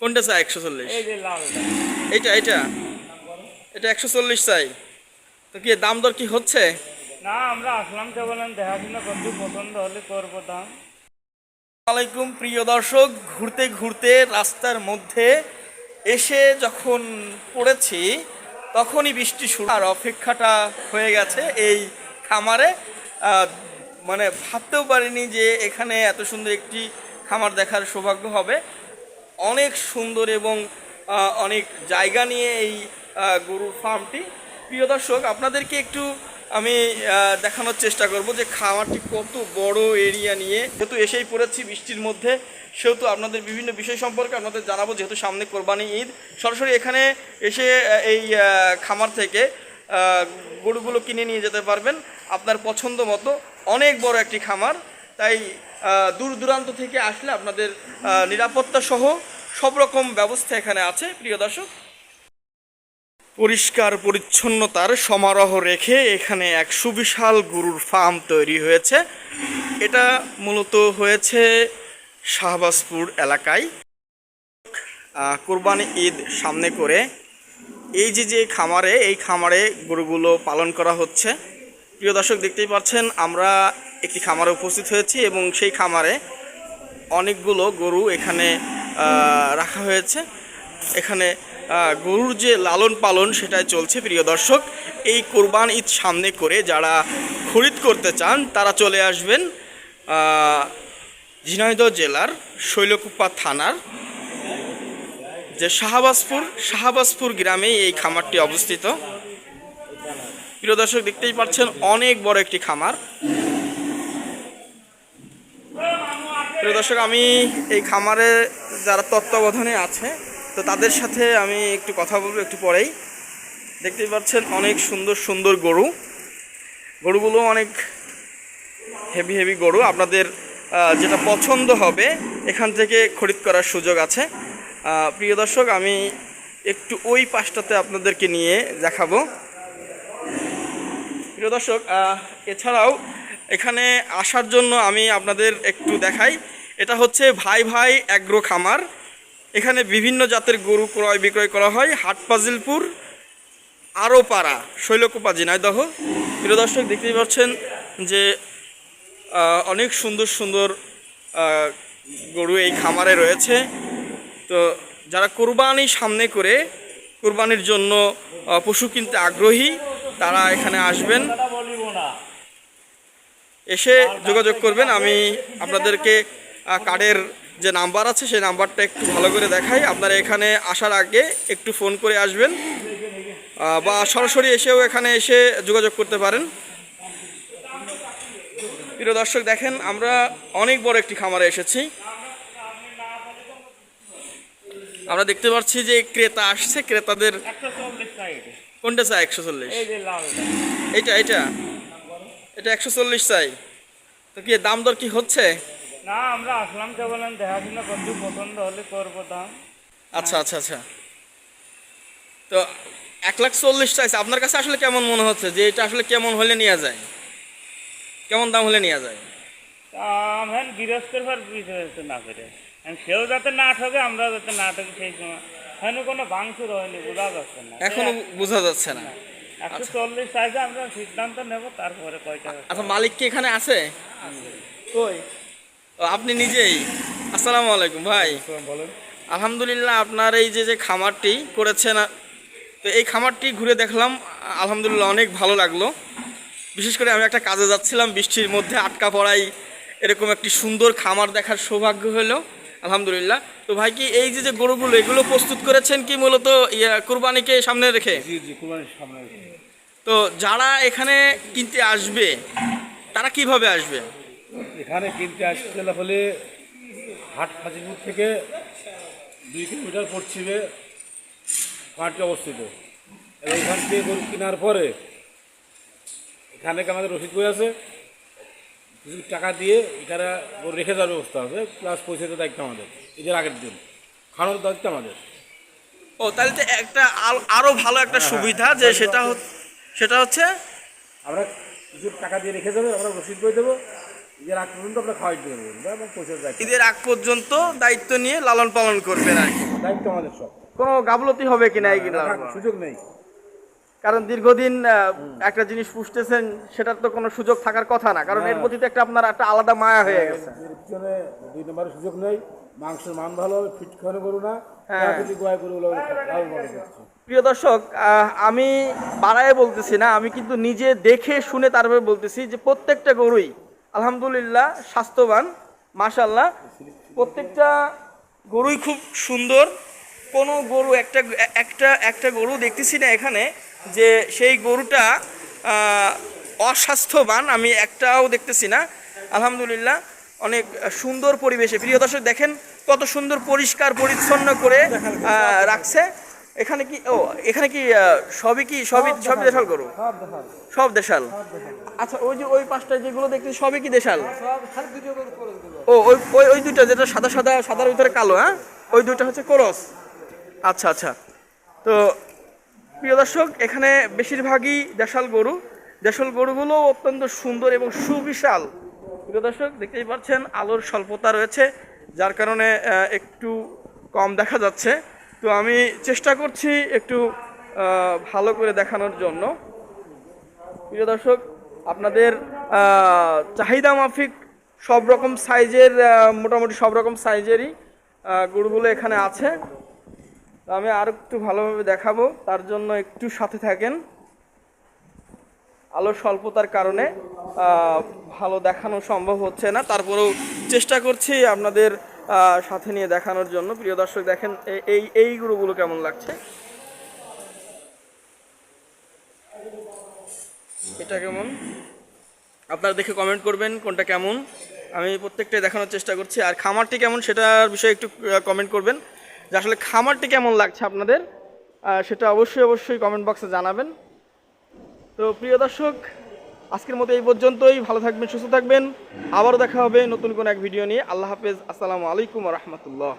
কোনটা চাই? একশো চল্লিশ। এইটা এইটা? এটা একশো চল্লিশ চাই। তো কি দাম দর কি হচ্ছে? না আমরা আসলাম দেখাশোনা করছি পছন্দ হলে করব দাম। আলাইকুম প্রিয় দর্শক ঘুরতে ঘুরতে রাস্তার মধ্যে এসে যখন পড়েছি তখনই বৃষ্টি শুরু। আর অপেক্ষাটা হয়ে গেছে এই খামারে। মানে ভাবতেও পারিনি যে এখানে এত সুন্দর একটি খামার দেখার সৌভাগ্য হবে। অনেক সুন্দর এবং অনেক জায়গা নিয়ে এই গরুর ফার্মটি। প্রিয় দর্শক, আপনাদেরকে একটু আমি দেখানোর চেষ্টা করব যে খামারটি কত বড় এরিয়া নিয়ে। যেহেতু এসেই পড়েছি বৃষ্টির মধ্যে, সেহেতু আপনাদের বিভিন্ন বিষয় সম্পর্কে আপনাদের জানাব, যেহেতু সামনে কোরবানি ঈদ। সরাসরি এখানে এসে এই খামার থেকে গরুগুলো কিনে নিয়ে যেতে পারবেন। আপনার পছন্দ মতো অনেক বড় একটি খামার। তাই দূর দূরান্ত থেকে আসলে আপনাদের নিরাপত্তা সহ সব রকম ব্যবস্থা এখানে আছে, প্রিয় দর্শক। পরিষ্কার, পরিচ্ছন্নতার সমারোহ রেখে এখানে এক সুবিশাল গরুর ফার্ম তৈরি হয়েছে। এটা মূলত হয়েছে শাহবাজপুর এলাকায়। কোরবানি ঈদ সামনে করে এই যে যে খামারে, এই খামারে গরুগুলো পালন করা হচ্ছে। প্রিয় দর্শক, দেখতেই পাচ্ছেন, আমরা একটি খামারে উপস্থিত হয়েছি এবং সেই খামারে অনেকগুলো গরু এখানে রাখা হয়েছে। এখানে গরুর যে লালন পালন সেটাই চলছে। প্রিয় দর্শক, এই কোরবান ঈদ সামনে করে যারা খরিদ করতে চান, তারা চলে আসবেন ঝিনাইদহ জেলার শৈলকুপা থানার যে শাহবাজপুর শাহবাজপুর গ্রামে এই খামারটি অবস্থিত। প্রিয় দর্শক, দেখতেই পাচ্ছেন, অনেক বড় একটি খামার। প্রিয় দর্শক, আমি এই খামারে যারা তত্ত্বাবধানে আছে, তো তাদের সাথে আমি একটু কথা বলব একটু পরেই। দেখতেই পাচ্ছেন, অনেক সুন্দর সুন্দর গরু। গরুগুলো অনেক হেভি হেভি গরু। আপনাদের যেটা পছন্দ হবে, এখান থেকে খরিদ করার সুযোগ আছে। প্রিয় দর্শক, আমি একটু ওই পাশটাতে আপনাদেরকে নিয়ে দেখাবো। প্রিয় দর্শক এছাড়াও এখানে আসার জন্য আমি আপনাদের একটু দেখাই। এটা হচ্ছে ভাই ভাই অ্যাগ্রো খামার। এখানে বিভিন্ন জাতের গরু ক্রয় বিক্রয় করা হয়। হাটপাজিলপুর আরও পাড়া শৈলকুপা ঝিনাইদহ প্রিয় দর্শক, দেখতেই পাচ্ছেন যে অনেক সুন্দর সুন্দর গরু এই খামারে রয়েছে। তো যারা কোরবানি সামনে করে, কোরবানির জন্য পশু কিনতে আগ্রহী, তারা এখানে আসবেন। এসে যোগাযোগ করবেন। আমি আপনাদেরকে কার্ডের যে নাম্বার আছে সেই নাম্বারটা একটু ভালো করে দেখাই। আপনারা এখানে আসার আগে একটু ফোন করে আসবেন বা সরাসরি এসেও এখানে এসে যোগাযোগ করতে পারেন। প্রিয় দর্শক দেখেন আমরা অনেক বড় একটি খামারে এসেছি। আমরা দেখতে পাচ্ছি যে ক্রেতা আসছে ক্রেতাদের কোনটা চাই? একশো চল্লিশ। এইটা এইটা? এটা একশো চল্লিশ চাই। তো কি দাম দর কি হচ্ছে? না আমরা আসলাম তো বলেন দেখাশোনা করছি পছন্দ হলে করব দাম। আচ্ছা আচ্ছা আচ্ছা। তো এক লাখ চল্লিশ চাইছে আপনার কাছে আসলে কেমন মনে হচ্ছে যে এটা আসলে কেমন হলে নেওয়া যায়? কেমন দাম হলে নেওয়া যায়? হ্যাঁ গৃহস্থের বিষয় হচ্ছে না করে। সেও যাতে না ঠকে আমরা যাতে না ঠকি সেই সময় হ্যাঁ কোনো ভাঙচুর হয়নি বোঝা যাচ্ছে না। এখনও বোঝা যাচ্ছে না। একশো চল্লিশ সাইজে আমরা সিদ্ধান্ত নেব তারপরে কয়টা আচ্ছা মালিক কি এখানে আছে? কই? আপনি নিজেই? আসসালামু আলাইকুম ভাই। বলেন। আলহামদুলিল্লাহ আপনার এই যে যে খামারটি করেছেন তো এই খামারটি ঘুরে দেখলাম আলহামদুলিল্লাহ অনেক ভালো লাগল। বিশেষ করে আমি একটা কাজে যাচ্ছিলাম বৃষ্টির মধ্যে আটকা পড়াই এরকম একটি সুন্দর খামার দেখার সৌভাগ্য হলো আলহামদুলিল্লাহ। তো ভাই কি এই যে যে গরুগুলো এগুলো প্রস্তুত করেছেন কি মূলত ইয়া কুরবানিকে সামনে রেখে। তো যারা এখানে কিনতে আসবে তারা কীভাবে আসবে? এখানে কিনতে আসতে হলে হাট হাজিপুর থেকে দুই কিলোমিটার পশ্চিমে পার্টি অবস্থিত। এবং এখান থেকে গরু কেনার পরে এখানে আমাদের রসিদ বই আছে? কিছু টাকা দিয়ে এখানে গরু রেখে যাওয়ার ব্যবস্থা আছে প্লাস পয়সাতে দায়িত্ব আমাদের। ঈদের আগের দিন। খাওয়ানোর দায়িত্ব আমাদের। ও তাহলে তো একটা আল- আরও ভালো একটা সুবিধা যে সেটা সেটা হচ্ছে? আমরা কিছু টাকা দিয়ে রেখে যাবে আমরা রসিদ বই দেবো। ঈদের আগ পর্যন্ত আমরা খাওয়াইতে পারব দায়িত্ব ঈদের আগ পর্যন্ত দায়িত্ব নিয়ে লালন পালন করবেন আর কি। দায়িত্ব আমাদের সব। কোনো গাফলতি হবে কিনা এই কিনা? সুযোগ নেই। কারণ দীর্ঘদিন একটা জিনিস পুষতেছেন সেটার তো কোনো সুযোগ থাকার কথা না। কারণ এর প্রতি তো একটা আপনার একটা আলাদা মায়া হয়ে গেছে। পিছনে দুই নম্বরের সুযোগ নেই। মাংসের মান ভালো হবে ফিট খাওয়ানো করু না। হ্যাঁ। প্রিয় দর্শক আমি বাড়ায় বলতেছি না আমি কিন্তু নিজে দেখে শুনে তারপরে বলতেছি যে প্রত্যেকটা গরুই আলহামদুলিল্লাহ, স্বাস্থ্যবান মাশাল্লাহ প্রত্যেকটা গরুই খুব সুন্দর। কোনো গরু, একটা একটা একটা গরু দেখতেছি না এখানে যে সেই গরুটা অস্বাস্থ্যবান, আমি একটাও দেখতেছি না। আলহামদুলিল্লাহ, অনেক সুন্দর পরিবেশে। প্রিয় দর্শক, দেখেন কত সুন্দর পরিষ্কার, পরিচ্ছন্ন করে রাখছে। এখানে কি ও এখানে কি সবই কি সবই সবই দেশাল গরু? সব দেশাল? আচ্ছা ওই যে ওই পাঁচটা যেগুলো দেখতে সবই কি দেশাল? ও ওই ওই ওই দুইটা যেটা সাদা সাদা সাদার ভিতরে কালো হ্যাঁ? ওই দুইটা হচ্ছে কোরস। আচ্ছা আচ্ছা। তো প্রিয় দর্শক এখানে বেশিরভাগই দেশাল গরু। দেশাল গরুগুলো অত্যন্ত সুন্দর এবং সুবিশাল। প্রিয় দর্শক দেখতেই পাচ্ছেন আলোর স্বল্পতা রয়েছে যার কারণে একটু কম দেখা যাচ্ছে। তো আমি চেষ্টা করছি একটু ভালো করে দেখানোর জন্য। প্রিয় দর্শক আপনাদের চাহিদা মাফিক সব রকম সাইজের মোটামুটি সব রকম সাইজেরই আহ, গরুগুলো এখানে আছে। আমি আর একটু ভালোভাবে দেখাবো তার জন্য একটু সাথে থাকেন। আলো স্বল্পতার কারণে ভালো দেখানো সম্ভব হচ্ছে না। তারপরেও চেষ্টা করছি আপনাদের সাথে নিয়ে দেখানোর জন্য। প্রিয় দর্শক, দেখেন এই এই গরুগুলো কেমন লাগছে? এটা কেমন? আপনারা দেখে কমেন্ট করবেন কোনটা কেমন। আমি প্রত্যেকটাই দেখানোর চেষ্টা করছি। আর খামারটি কেমন সেটার বিষয়ে একটু কমেন্ট করবেন। যে আসলে খামারটি কেমন লাগছে আপনাদের সেটা অবশ্যই অবশ্যই কমেন্ট বক্সে জানাবেন। তো প্রিয় দর্শক আজকের মতো এই পর্যন্তই। ভালো থাকবেন, সুস্থ থাকবেন। আবারও দেখা হবে নতুন কোনো এক ভিডিও নিয়ে। আল্লাহ হাফেজ। আসসালামু আলাইকুম রহমতুল্লাহ।